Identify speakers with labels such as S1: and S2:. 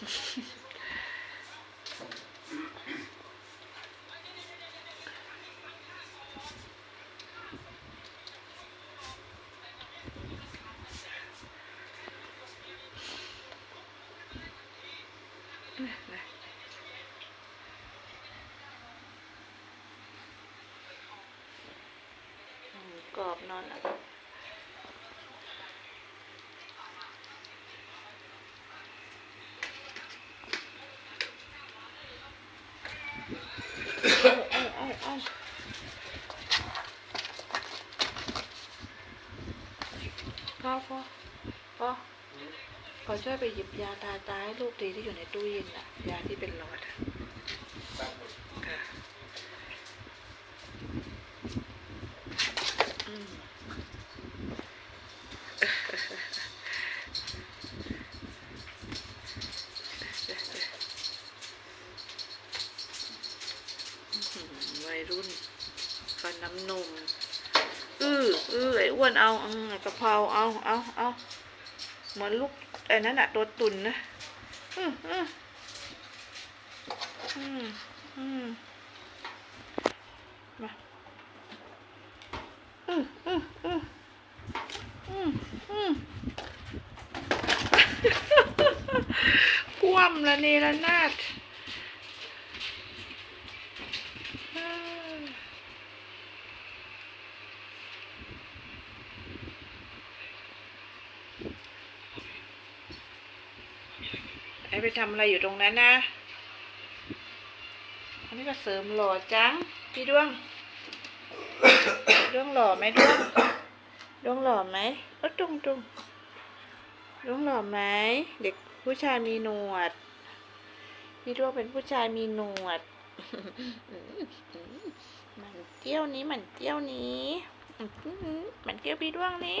S1: หมูกรอบนอนอะเอาเอาเอาเอา พ่อพ่อพ่อขอช่วยไปหยิบยาตาตาให้ลูกดีที่อยู่ในตู้เย็นอะยาที่เป็นหลอดอะค่ะอืมอื้อหือวัยรุ่นฟันน้ำนม อื้ออื้อไอ้อ้วนเอาอืมกะเพราเอาเอาเอาเหมือนลูกไอ้นั่นอะตัวตุ่นนะอืออืออืมอืมมาอืออืออืออืมอืมคว่ำละเนระนาด ไอไปทำอะไรอยู่ตรงนั้นนะ อันนี้ก็เสริมหล่อจัง พี่ดวง ดวงหล่อไหมดวง ดวงหล่อไหมเออตรงตรงดวงหล่อไหม เด็กผู้ชายมีหนวด พี่ดวงเป็นผู้ชายมีหนวด มันเกี้ยวนี้มันเกี้ยวนี้ มันเกี้ยวพี่ดวงนี้